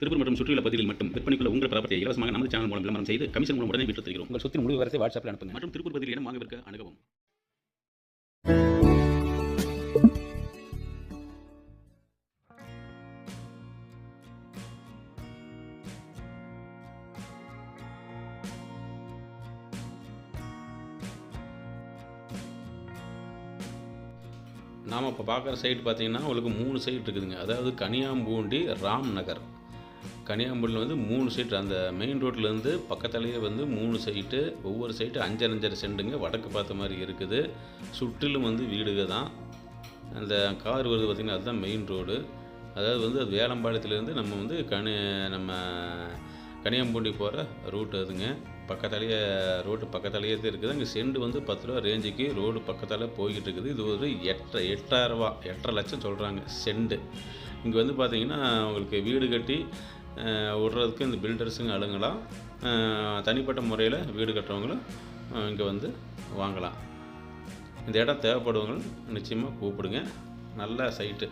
திருப்பூர் மற்றும் சுற்றியுள்ள பகுதிகளில் மட்டும் விற்பனைக்குள்ள உங்கள் ப்ராப்பர்ட்டியை இலவசமாக நமது சேனல் மூலம் விளம்பரம் செய்து கமிஷன் மூலம் உடனே விற்று தருகிறோம் உங்கள் சொத்தின் முழு விவரத்தை வாட்ஸ்அப்பில் அனுப்புங்க. மற்றும் திருப்பூர் பகுதியில் இடம் வாங்க விற்க அணுகவும். நாம் இப்போ பார்க்குற சைட் பார்த்தீங்கன்னா உங்களுக்கு மூணு சைட் இருக்குதுங்க. அதாவது கனியாம்பூண்டி ராம் நகர் கனியாம்பூண்டில் வந்து மூணு சைட்டு அந்த மெயின் ரோட்லேருந்து பக்கத்துலேயே வந்து மூணு சைட்டு ஒவ்வொரு சைட்டு அஞ்சரை அஞ்சரை செண்டுங்க வடக்கு பார்த்த மாதிரி இருக்குது. சுற்றிலும் வந்து வீடுக தான் அந்த கார் வருது பார்த்திங்கன்னா அதுதான் மெயின் ரோடு அதாவது வந்து அது வேலம்பாளையத்துலேருந்து நம்ம வந்து கனி நம்ம கனியாம்பூண்டி போகிற ரூட் அதுங்க. பக்கத்தாலேயே ரோடு பக்கத்தாலேயே தான் இருக்குது. அங்கே செண்டு வந்து பத்து ரூபா ரேஞ்சுக்கு ரோடு பக்கத்தால் போய்கிட்டு இருக்குது. இது ஒரு எட்டரை எட்டாயிரரூபா எட்டரை லட்சம் சொல்கிறாங்க செண்டு இங்கே வந்து பார்த்தீங்கன்னா உங்களுக்கு வீடு கட்டி விடுறதுக்கு இந்த பில்டர்ஸுங்க அழுங்கலாம் தனிப்பட்ட முறையில் வீடு கட்டுறவங்களும் இங்கே வந்து வாங்கலாம். இந்த இடம் தேவைப்படுவங்க நிச்சயமாக கூப்பிடுங்க. நல்ல சைட்டு